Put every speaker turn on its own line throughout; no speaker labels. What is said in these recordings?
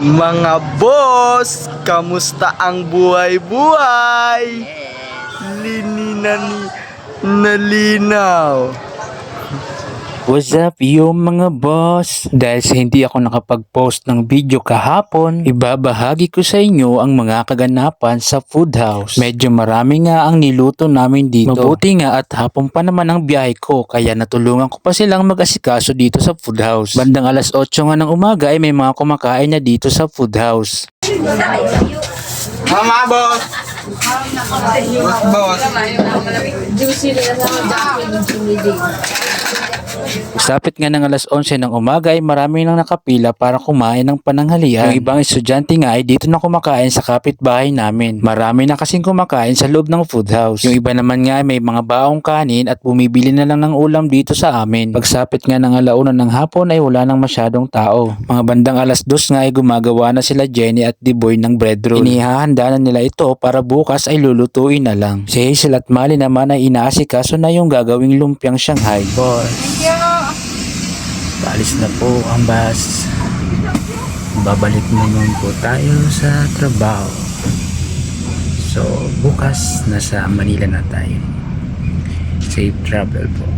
Mga boss, kamusta ang buhay-buhay? Lininan nalinaw.
What's up yung mga boss? Dahil sa hindi ako nakapag-post ng video kahapon, ibabahagi ko sa inyo ang mga kaganapan sa food house. Medyo marami nga ang niluto namin dito. Mabuti nga at hapon pa naman ang biyahe ko kaya natulungan ko pa silang mag-asikaso dito sa food house. Bandang alas 8 nga ng umaga ay may mga kumakain na dito sa food house.
Mama boss! Boss, boss.
Sapit nga ng alas 11 ng umaga ay marami nang nakapila para kumain ng pananghalian. Yung ibang estudyante nga ay dito na kumakain sa kapitbahay namin. Marami na kasing kumakain sa loob ng food house. Yung iba naman nga ay may mga baong kanin at bumibili na lang ng ulam dito sa amin. Pagsapit nga ng alauna ng hapon ay wala nang masyadong tao. Mga bandang alas 2 nga ay gumagawa na sila Jenny at Diboy ng bread roll. Inihahanda na nila ito para bukas ay lulutuin na lang. Si Hazel at Mali naman ay inaasikaso na yung gagawing lumpiang Shanghai. Boss. Paalis na po ang bus. Babalik naman po tayo sa trabaho. So, bukas nasa Manila na tayo. Safe travel po.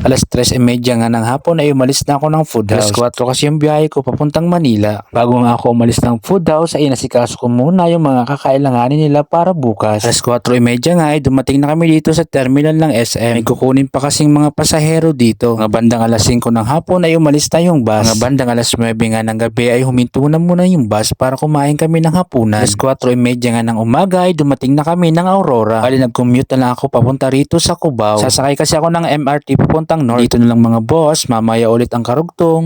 Alas 3.30 nga ng hapon ay umalis na ako ng food house. Alas 4 kasi yung biyahe ko papuntang Manila. Bago nga ako umalis ng food house ay nasikaso ko muna yung mga kakailanganin nila para bukas. Alas 4.30 nga ay dumating na kami dito sa terminal ng SM. May kukunin pa kasing mga pasahero dito. Mga bandang alas 5 ng hapon ay umalis na yung bus. Mga bandang alas 9 nga ng gabi ay huminto na muna yung bus para kumain kami ng hapunan. Alas 4.30 nga ng umaga ay dumating na kami ng Aurora. Bali nag-commute na lang ako papunta rito sa Cubao. Sasakay kasi ako ng MRT papuntang north. Dito na lang mga boss, mamaya ulit ang karugtong.